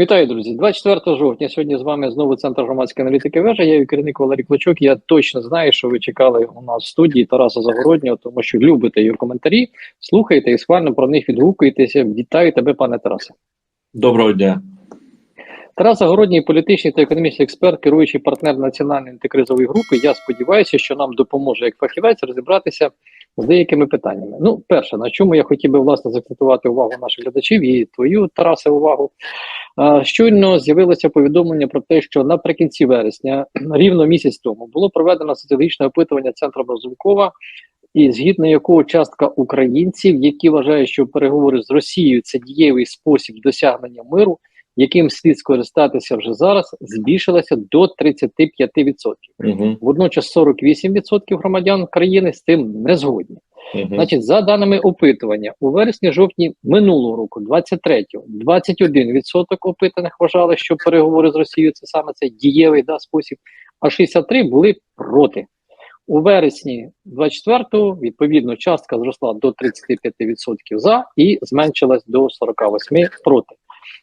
Вітаю, друзі. 24 жовтня. Сьогодні з вами знову центр громадської аналітики вежа. Я її керівник Валерій Клочок. Я точно знаю, що ви чекали у нас в студії Тараса Загороднього, тому що любите його коментарі, слухаєте і схвально про них відгукуєтеся. Вітаю тебе, пане Тарасе. Доброго дня. Тарас Загородній, політичний та економічний експерт, керуючий партнер національної антикризової групи. Я сподіваюся, що нам допоможе як фахівець розібратися з деякими питаннями. Ну, перше, на чому я хотів би власне закцентувати увагу наших глядачів і твою Тарасе увагу. Щойно з'явилося повідомлення про те, що наприкінці вересня, рівно місяць тому, було проведено соціологічне опитування центру Разумкова, і згідно якого частка українців, які вважають, що переговори з Росією це дієвий спосіб досягнення миру, яким слід скористатися вже зараз, збільшилася до 35%. Угу. Водночас 48% громадян країни з цим не згодні. Угу. Значить, за даними опитування, у вересні-жовтні минулого року, 23-го, 21% опитаних вважали, що переговори з Росією це саме цей дієвий да, спосіб, а 63 були проти. У вересні 24-го, відповідно, частка зросла до 35% за і зменшилась до 48% проти.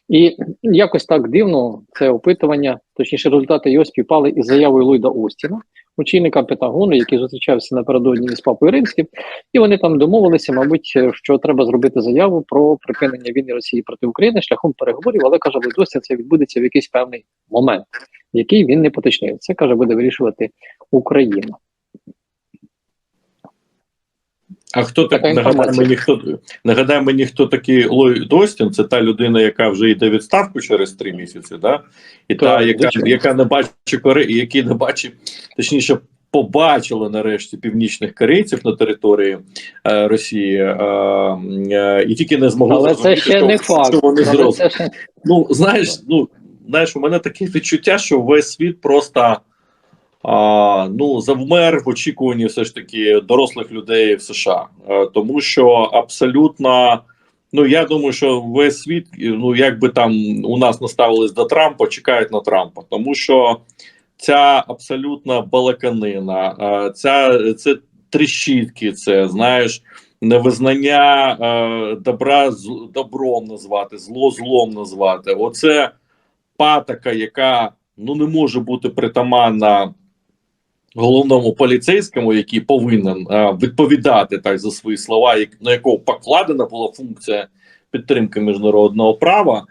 І якось так дивно це опитування, точніше, результати його співпали із заявою Ллойда Остіна, очільника Пентагону, який зустрічався напередодні із папою римським, і вони там домовилися, мабуть, що треба зробити заяву про припинення війни Росії проти України шляхом переговорів, але каже Ллойд Остін, це відбудеться в якийсь певний момент, який він не поточнив. Це каже, буде вирішувати Україна. А хто так Така нагадай мені, хто нагадай мені, хто такий Ллойд Остін? Це та людина, яка вже йде відставку через три місяці, да? і та, яка, звичайно. яка не бачить Кори, які не бачить, точніше, побачила нарешті північних корейців на території е, Росії, е, е, і тільки не змогла Але це ще що- не факт. що вони зроблять. ще... Ну, знаєш, ну знаєш, у мене таке відчуття, що весь світ просто а, ну, завмер в очікуванні все ж таки дорослих людей в США. Е, тому що абсолютно, ну я думаю, що весь світ, ну як би там у нас наставились до Трампа, чекають на Трампа, тому що ця абсолютна балаканина, е, ця це тріщітки, це знаєш. Невизнання е, добра з добром назвати, зло злом назвати. Оце патока, яка ну не може бути притаманна головному поліцейському, який повинен е, відповідати так за свої слова, як, на якого покладена була функція підтримки міжнародного права.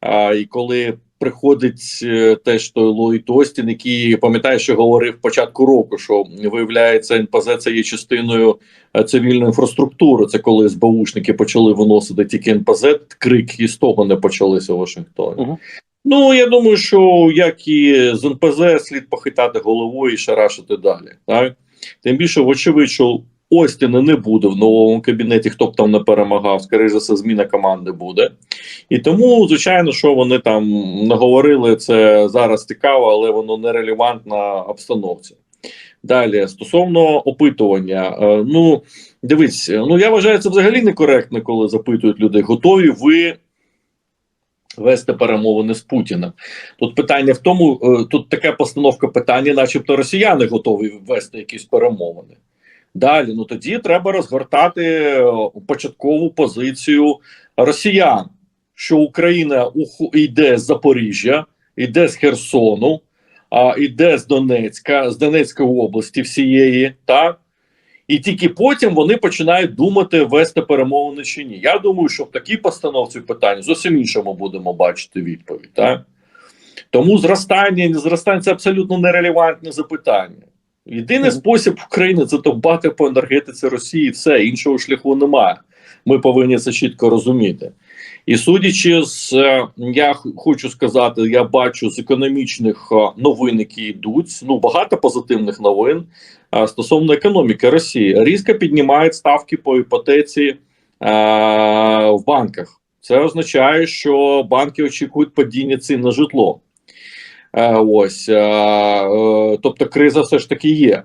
А, і коли приходить е, теж той Ллойд Остін, який пам'ятає, що говорив початку року, що виявляється, НПЗ це є частиною е, цивільної інфраструктури. Це коли СБУшники почали виносити тільки НПЗ, крик і з того не почалися в Вашингтоні. Мгм. Ну я думаю, що як і з НПЗ слід похитати головою і шарашити далі. Так? Тим більше, вочевидь, що Остіна не буде в новому кабінеті, хто б там не перемагав, скоріше за все, зміна команди буде. І тому, звичайно, що вони там наговорили, це зараз цікаво, але воно не релевантна обстановці. Далі, стосовно опитування, е, ну дивись, е, ну я вважаю, це взагалі некоректно, коли запитують людей, готові ви вести перемовини з Путіним. Тут питання в тому, е, тут така постановка питання, начебто росіяни готові вести якісь перемовини. Далі, ну тоді треба розгортати е, початкову позицію росіян, що Україна йде з Запоріжжя, йде з Херсону, а йде з Донецька, з Донецької області всієї, так? І тільки потім вони починають думати, вести перемовини чи ні. Я думаю, що в такій постановці питань зовсім іншому будемо бачити відповідь. Так? Тому зростання і не зростання це абсолютно нерелевантне запитання. Єдиний Мгм. спосіб України це довбати по енергетиці Росії. Все іншого шляху немає. Ми повинні це чітко розуміти. І судячи з е, я хочу сказати, я бачу з економічних е, новин, які йдуть. Ну багато позитивних новин стосовно економіки Росії. Різко піднімають ставки по іпотеці е, в банках. Це означає, що банки очікують падіння цін на житло. Е, ось, е, е, тобто, криза все ж таки є.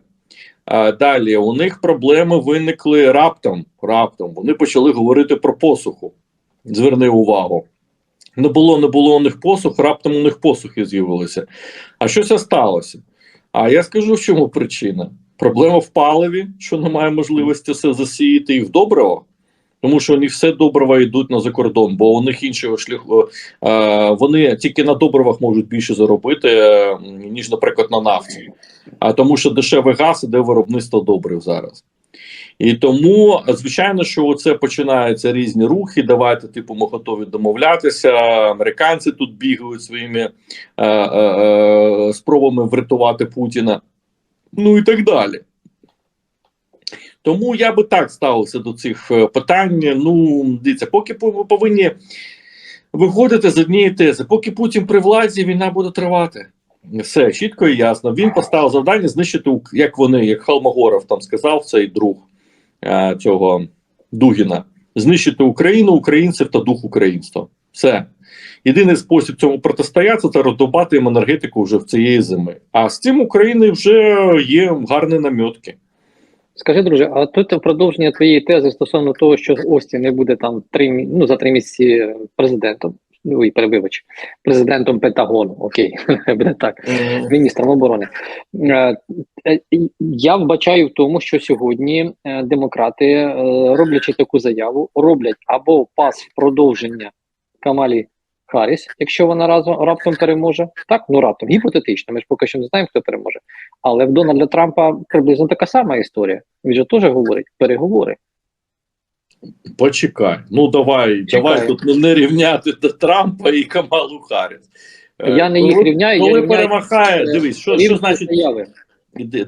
Е, далі у них проблеми виникли раптом. Раптом вони почали говорити про посуху. Зверни увагу. Не було, не було у них посух, раптом у них посухи з'явилися. А що це сталося? А я скажу, в чому причина. Проблема в паливі, що немає можливості все засіяти, і в добриво. Тому що вони все добрива йдуть на закордон, бо у них іншого шляху е, вони тільки на добривах можуть більше заробити, е, ніж, наприклад, на нафті. А тому, що дешевий газ іде виробництво добрив зараз. І тому, звичайно, що це починаються різні рухи. Давайте, типу, ми готові домовлятися. Американці тут бігають своїми е, е, е, спробами врятувати Путіна. Ну і так далі. Тому я би так ставився до цих е, питань. Ну, дивіться, поки ми повинні виходити з однієї тези, поки Путін при владі, війна буде тривати. Все чітко і ясно. Він поставив завдання знищити, як вони, як Халмогоров там сказав, цей друг е, цього Дугіна, знищити Україну, українців та дух українства. Все. Єдиний спосіб цьому протистояти це роздобати їм енергетику вже в цієї зими. А з цим України вже є гарні намітки. Скажи, друже, а тут в продовження твоєї тези стосовно того, що Остін не буде там три ну, за три місяці президентом. Ой, перебивач, президентом Пентагону, окей, буде так. міністром оборони. Е, е, Я вбачаю в тому, що сьогодні е, демократи, роблячи таку заяву, роблять або пас в продовження Камалі Харріс, якщо вона разом раптом переможе. Так, ну раптом, гіпотетично, ми ж поки що не знаємо, хто переможе. Але в Дональда Трампа приблизно така сама історія. Він же теж говорить переговори. Почекай. Ну давай, Чекаю. давай тут не, не рівняти до Трампа і Камалу Харріс. Е, Я не їх рівняю, я Коли рівняю перемахає, е, дивись, що, що значить заяви.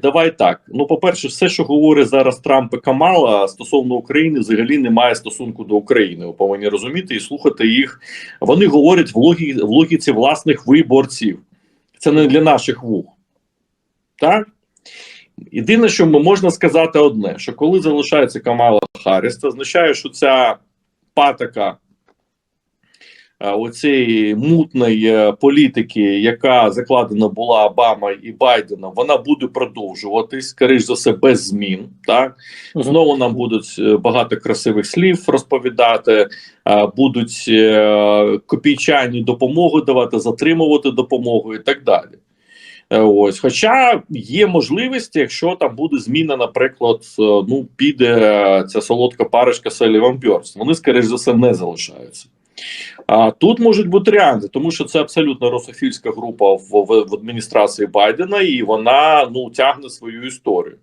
Давай так. Ну, по-перше, все, що говорить зараз Трамп і Камала стосовно України, взагалі не має стосунку до України. Ви повинні розуміти і слухати їх. Вони говорять в, логі... в логіці власних виборців. Це не для наших вух. Так? Єдине, що ми можна сказати одне: що коли залишається Камала Харріс, це означає, що ця патока е, оцієї мутної е, політики, яка закладена була Обама і Байденом, вона буде продовжуватись, скоріш за все, без змін. Так знову нам будуть е, багато красивих слів розповідати, будуть копійчані допомоги давати, затримувати допомогу і так далі. Е, Ось, хоча є можливість, якщо там буде зміна, наприклад, е, ну піде е, ця солодка парочка Селіван Бьорс, вони, скоріш за все, не залишаються. А тут можуть бути варіанти, тому що це абсолютно русофільська група в, в, в адміністрації Байдена, і вона ну тягне свою історію.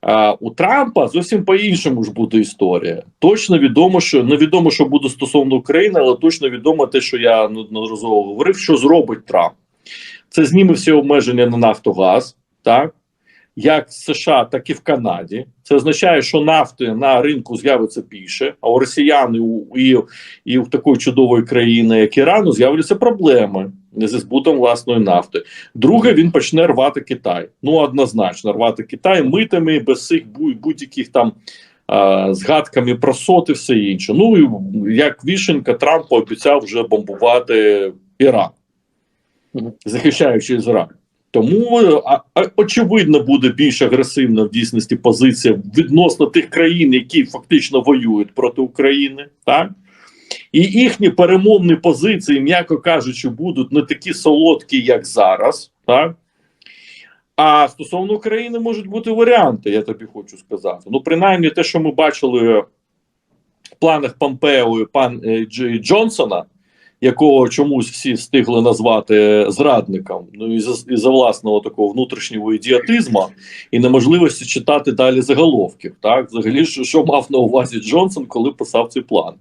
А, у Трампа зовсім по-іншому ж буде історія. Точно відомо, що невідомо, що буде стосовно України, але точно відомо те, що я неодноразово говорив, що зробить Трамп. Це зніме всі обмеження на Нафтогаз, так як в США, так і в Канаді. Це означає, що нафти на ринку з'явиться більше, а у росіян і у, і, і в такої чудової країни, як Ірану, з'являться проблеми зі збутом власної нафти. Друге, він почне рвати Китай. Ну однозначно, рвати Китай митами без цих будь- будь-яких там. Згадками про сот все інше. Ну і як Вішенка Трамп пообіцяв вже бомбувати Іран. Захищаючи Ізраїль. Тому очевидно буде більш агресивна в дійсності позиція відносно тих країн, які фактично воюють проти України, так і їхні перемовні позиції, м'яко кажучи, будуть не такі солодкі, як зараз, так. А стосовно України можуть бути варіанти, я тобі хочу сказати. Ну, принаймні, те, що ми бачили в планах Помпео і пан е, Джонсона, якого чомусь всі встигли назвати зрадником, ну і за, і за власного такого внутрішнього ідіотизму і неможливості читати далі заголовків. Так, взагалі, що, що мав на увазі Джонсон, коли писав цей план.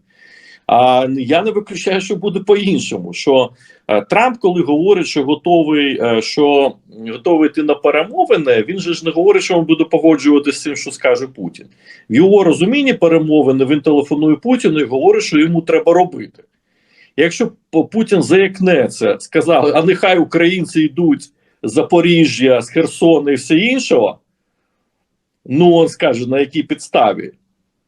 А я не виключаю, що буде по-іншому. Що е, Трамп, коли говорить, що готовий, е, що готовий йти на перемовини, він же ж не говорить, що він буде погоджуватися з цим, що скаже Путін. В його розумінні перемовини він телефонує Путіну і говорить, що йому треба робити. Якщо Путін заякнеться, сказав, а нехай українці йдуть з Запоріжжя, з Херсона і все іншого, ну він скаже, на якій підставі.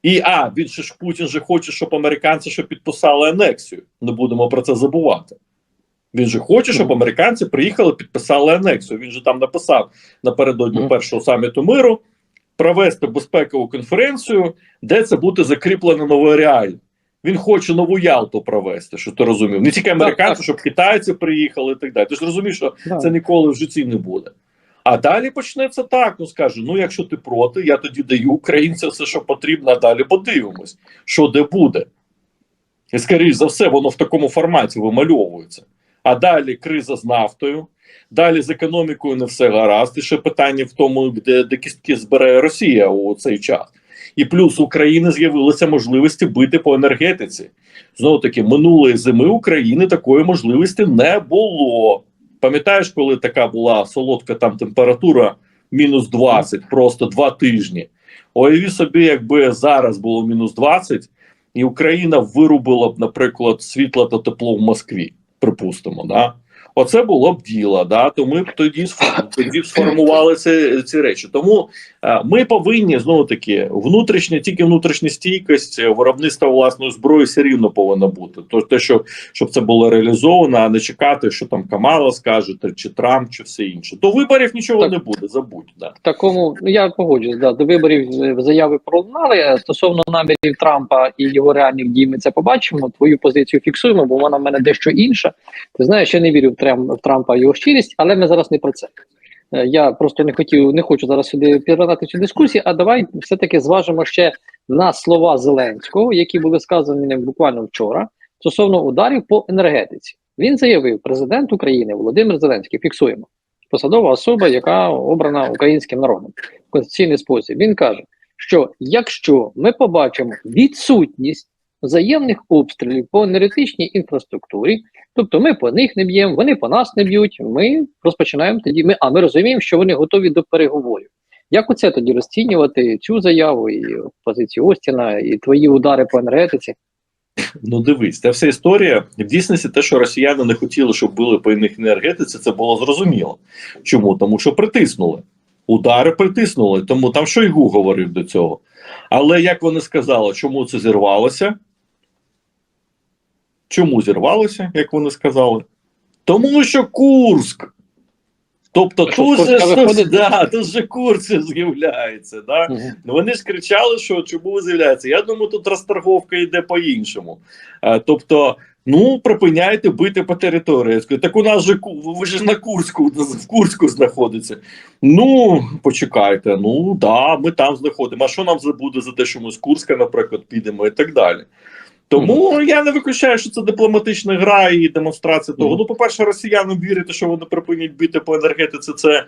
І а, він же ж Путін же хоче, щоб американці ще підписали анексію. Не будемо про це забувати. Він же хоче, щоб американці приїхали, підписали анексію. Він же там написав напередодні першого саміту миру провести безпекову конференцію, де це буде закріплено нове реально. Він хоче нову Ялту провести, що ти розумів. Не тільки американці, так. щоб китайці приїхали і так далі. Ти ж розумієш, що це ніколи в житті не буде. А далі почнеться так: ну скаже: ну, якщо ти проти, я тоді даю українцям все, що потрібно, а далі подивимось, що де буде. І, скоріш за все, воно в такому форматі вимальовується. А далі криза з нафтою, далі з економікою не все гаразд. І ще питання в тому, де, де кістки збере Росія у цей час. І плюс України з'явилися можливості бити по енергетиці. Знову таки, минулої зими України такої можливості не було. Пам'ятаєш, коли така була солодка там температура мінус 20, просто два тижні. Уяві собі, якби зараз було мінус 20, і Україна вирубила б, наприклад, світло та тепло в Москві, припустимо, да? Оце було б діло, да? то ми б тоді, тоді сформували ці, ці речі. Тому е, ми повинні знову таки внутрішня, тільки внутрішня стійкість виробництва власної зброї все рівно повинна бути. То те, що щоб це було реалізовано, а не чекати, що там Камала скаже, чи Трамп, чи все інше. До виборів нічого Так. не буде, забудь. Да. Такому, ну я погоджуюсь, да, до виборів е, заяви пролунали. Е, Стосовно намірів Трампа і його реальних дій, ми це побачимо. Твою позицію фіксуємо, бо вона в мене дещо інша. Ти знаєш, я не вірю в, Трем, в Трампа його щирість, але ми зараз не про це. Е, Я просто не хотів, не хочу зараз сюди пірнати цю дискусію. А давай все-таки зважимо ще на слова Зеленського, які були сказані ним буквально вчора, стосовно ударів по енергетиці. Він заявив, президент України Володимир Зеленський, фіксуємо посадова особа, яка обрана українським народом в конституційний спосіб. Він каже, що якщо ми побачимо відсутність взаємних обстрілів по енергетичній інфраструктурі, тобто ми по них не б'ємо, вони по нас не б'ють. Ми розпочинаємо тоді. Ми а ми розуміємо, що вони готові до переговорів. Як оце тоді розцінювати цю заяву і позицію Остіна, і твої удари по енергетиці? Ну дивись, ця вся історія в дійсності те, що росіяни не хотіли, щоб били по них енергетиці, це було зрозуміло. Чому? Тому що притиснули. Удари притиснули. Тому там Шойгу говорив до цього. Але як вони сказали, чому це зірвалося? Чому зірвалося, як вони сказали? Тому що Курск. Тобто Що, тут же, Курська да, тут же Курск з'являється. Да? Ну, Вони ж кричали, що чому з'являється. Я думаю, тут розторговка йде по-іншому. Тобто, ну припиняйте бити по території. Так у нас же ви ж на Курську в Курську знаходиться. Ну почекайте, ну да, ми там знаходимо. А що нам буде за те, що ми з Курська, наприклад, підемо і так далі. Тому я не виключаю, що це дипломатична гра і демонстрація того. Ну, по-перше, росіянам вірити, що вони припинять бити по енергетиці, це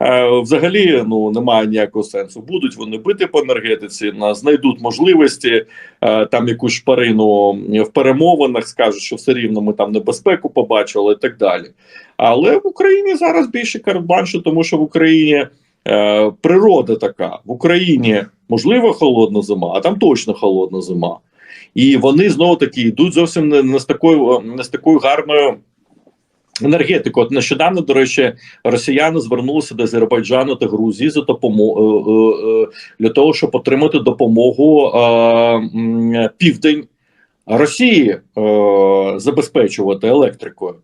е, взагалі ну немає ніякого сенсу. Будуть вони бити по енергетиці, на знайдуть можливості е, там якусь шпарину в перемовинах, скажуть, що все рівно ми там небезпеку побачили і так далі. Але в Україні зараз більше карт-бланшу, тому що в Україні е, природа така. В Україні можливо холодна зима, а там точно холодна зима. І вони знову таки йдуть зовсім не, не з такою не з такою гарною енергетикою. От нещодавно, до речі, росіяни звернулися до Азербайджану та Грузії за допомогою для того, щоб отримати допомогу е, південь Росії е, забезпечувати електрикою.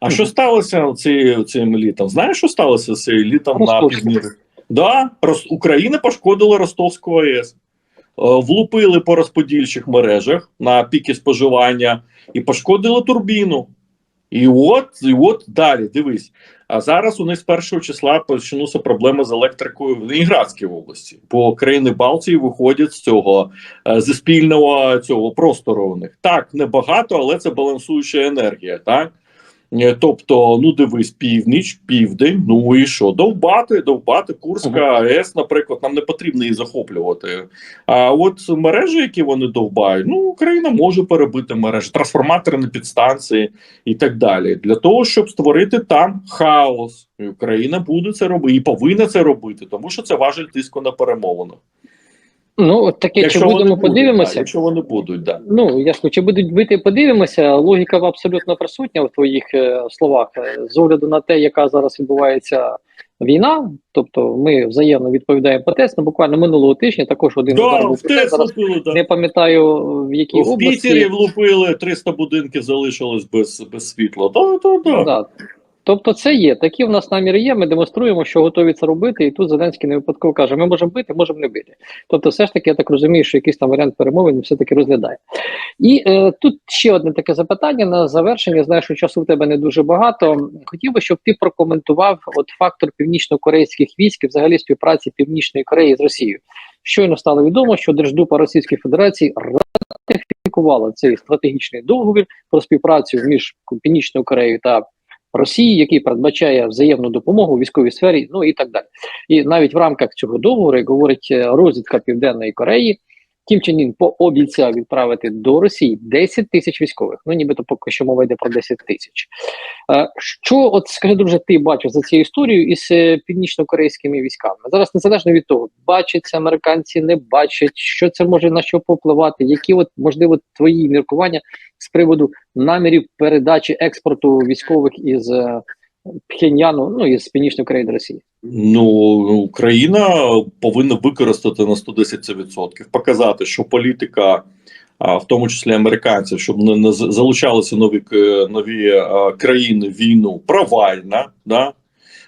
А що сталося ці, цим літом? Знаєш, що сталося цим літом на півдні? Да, Рос- Україна пошкодила Ростовську АЕС. Е, влупили по розподільчих мережах на піки споживання і пошкодили турбіну. І от, і от далі, дивись. А зараз у них з першого числа почнуться проблеми з електрикою в Леніградській області, бо країни Балтії виходять з цього е, зі спільного цього простору. У них так небагато, але це балансуюча енергія. Так тобто, ну дивись, північ, південь. Ну і що? Довбати, довбати Курська АЕС, наприклад, нам не потрібно її захоплювати. А от мережі, які вони довбають, ну Україна може перебити мережі, трансформаторні підстанції і так далі, для того, щоб створити там хаос. І Україна буде це робити і повинна це робити, тому що це важель тиску на перемовинах. Ну, от таке, чи будемо будуть, подивимося? да, якщо вони будуть, да. Ну, я скажу, чи будуть бити, подивимося. Логіка абсолютно присутня в твоїх е, словах. Е, З огляду на те, яка зараз відбувається війна, тобто ми взаємно відповідаємо по тесту. Буквально минулого тижня також один удар Да, був в по Зараз лупили, да. не пам'ятаю в якій в області. Пітері влупили 300 будинків залишилось без, без світла. Да, да, да. Да. Тобто, це є. Такі в нас наміри є. Ми демонструємо, що готові це робити. І тут Зеленський не випадково каже: ми можемо бити, можемо не бити. Тобто, все ж таки, я так розумію, що якийсь там варіант перемовин все таки розглядає. І е, тут ще одне таке запитання на завершення. Знаю, що часу в тебе не дуже багато. Хотів би, щоб ти прокоментував от фактор північно-корейських військ взагалі співпраці Північної Кореї з Росією. Щойно стало відомо, що Держдупа Російської Федерації ратифікувала цей стратегічний договір про співпрацю між Північною Кореєю та Росією, який передбачає взаємну допомогу у військовій сфері, ну і так далі. І навіть в рамках цього договору, як говорить е, розвідка Південної Кореї, Кім Чен Ін пообіцяв відправити до Росії 10 тисяч військових. Ну нібито поки що мова йде про 10 тисяч. Е, Що, от скажи, друже, ти бачиш за цією історією із е, північно-корейськими військами? Зараз незалежно від того, бачать це американці, не бачать, що це може на що попливати, які от можливо твої міркування з приводу намірів передачі експорту військових із е, Пхеньяну, ну із Північної до Росії. Ну, Україна повинна використати на 110%, показати, що політика, в тому числі американців, щоб не, залучалися нові нові країни війну, провальна. Да?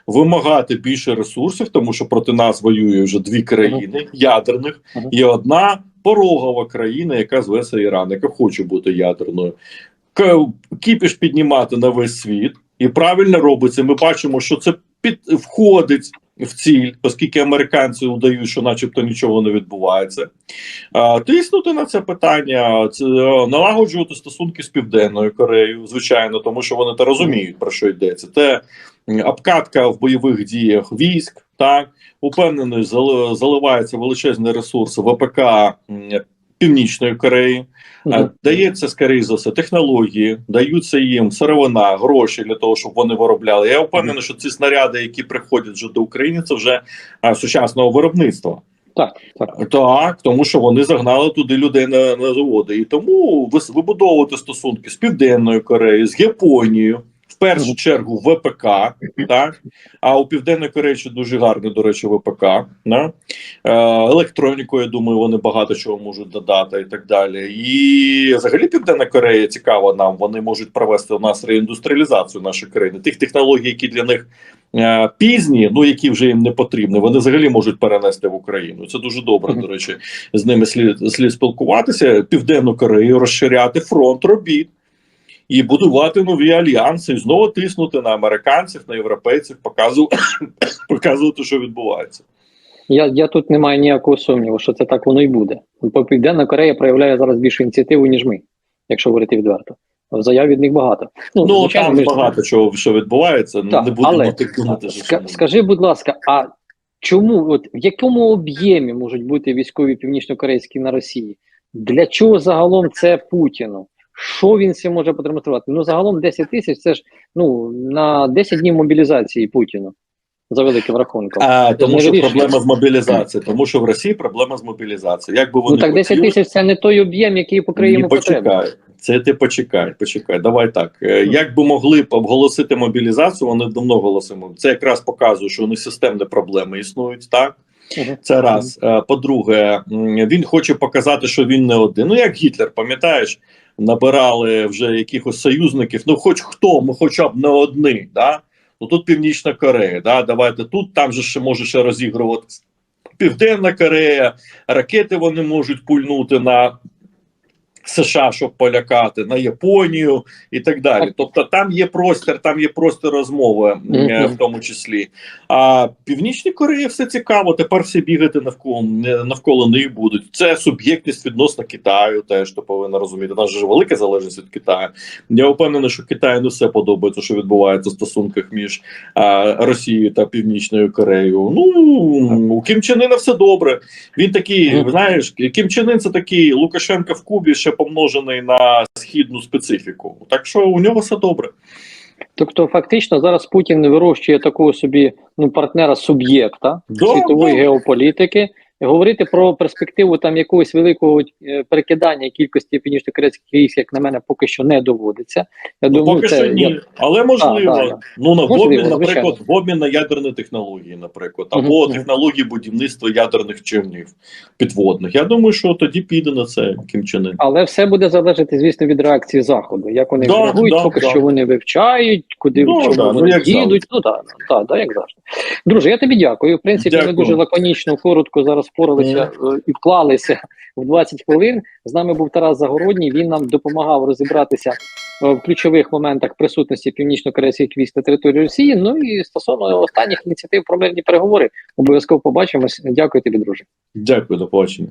Вимагати більше ресурсів, тому що проти нас воює вже дві країни ядерних, Мгм. і одна порогова країна, яка зветься Іран, яка хоче бути ядерною. Кіпіш піднімати на весь світ, і правильно робиться. Ми бачимо, що це під входить в ціль, оскільки американці удають, що, начебто, нічого не відбувається. Тиснути на це питання, е, налагоджувати стосунки з Південною Кореєю, звичайно, тому що вони то розуміють про що йдеться. Це обкатка в бойових діях військ. Так упевнений, зали- заливаються величезні ресурси ВПК Північної Кореї. Е, Дається скоріше за все технології, даються їм сировина, гроші для того, щоб вони виробляли. Я впевнений, що ці снаряди, які приходять вже до України, це вже е, сучасного виробництва. Так, так. Так, тому що вони загнали туди людей на, на заводи. І тому вибудовувати стосунки з Південною Кореєю, з Японією, в першу чергу ВПК, так а у Південної Кореї дуже гарний, до речі, ВПК. Да? Е, електроніку, я думаю, вони багато чого можуть додати і так далі. І взагалі Південна Корея цікава нам. Вони можуть провести у нас реіндустріалізацію нашої країни. Тих технологій, які для них е, пізні, ну які вже їм не потрібні, вони взагалі можуть перенести в Україну. Це дуже добре. До речі, з ними слід слід спілкуватися. Південну Корею розширяти фронт робіт. І будувати нові альянси, і знову тиснути на американців, на європейців, показувати, показувати, що відбувається. Я, я тут не маю ніякого сумніву, що це так воно і буде. Південна Корея проявляє зараз більшу ініціативу, ніж ми, якщо говорити відверто. Заяв від них багато. Ну звичайно, там ми ж- багато чого що відбувається. Так, не будемо але тикнути. Ска- скажи, будь ласка, а чому, от в якому об'ємі можуть бути військові північно-корейські на Росії? Для чого загалом це Путіну? Що він це може продемонструвати? Ну, загалом 10 тисяч це ж ну на 10 днів мобілізації Путіну за великим рахунком. А, тому що проблема з мобілізацією, тому що в Росії проблема з мобілізацією. Як би вони ну так 10 тисяч це не той об'єм, який покриє Ні, йому Це ти почекай, почекай. Давай так. Е, Як би могли б оголосити мобілізацію, вони давно оголосимо. Це якраз показує, що у них системні проблеми існують, так? Це раз. Е, По-друге, він хоче показати, що він не один. Ну, як Гітлер, пам'ятаєш, набирали вже якихось союзників. Ну, хоч хто, ми хоча б не одні. Да? Ну тут Північна Корея, да? давайте тут, там же ще може ще розігруватися. Південна Корея, ракети вони можуть пульнути на США, щоб полякати, на Японію і так далі. Тобто там є простір, там є простір розмови, е, в тому числі. А Північній Кореї все цікаво. Тепер всі бігати навколо навколо них будуть. Це суб'єктність відносно Китаю. Теж ти повинна розуміти. У нас же велика залежність від Китаю. Я впевнений, що Китаю не все подобається, що відбувається в стосунках між а, Росією та Північною Кореєю. Ну у Кім Чен Ына все добре. Він такий, знаєш, Кім Чен Ын це такий Лукашенко в Кубі, ще помножений на східну специфіку. Так що у нього все добре. Тобто, фактично, зараз Путін вирощує такого собі ну партнера суб'єкта Да, світової да. геополітики, говорити про перспективу там якогось великого е, перекидання кількості північно-корейських військ, як на мене, поки що не доводиться. Я Ну, думаю, поки це що ні, я- але можливо. Так, так, Ну на Можливо, обмін, наприклад, в обмін на ядерні технології, наприклад, або мгм. технології будівництва ядерних човнів підводних. Я думаю, що тоді піде на це Кім Чен. Але все буде залежати, звісно, від реакції заходу. Як вони Да, реагують, да, поки да. що вони вивчають, куди Ну, чому да, ну, вони як їдуть. завжди. Ну так, да, да, як завжди. Друже, я тобі дякую. В принципі, Дякую. ми дуже лаконічно, коротко зараз впоралися е, і вклалися в 20 хвилин. З нами був Тарас Загородній. Він нам допомагав розібратися е, в ключових моментах присутності північно-корейських військ на території Росії. Ну і стосовно останніх ініціатив про мирні переговори, обов'язково побачимось. Дякую тобі, друже. Дякую, до побачення.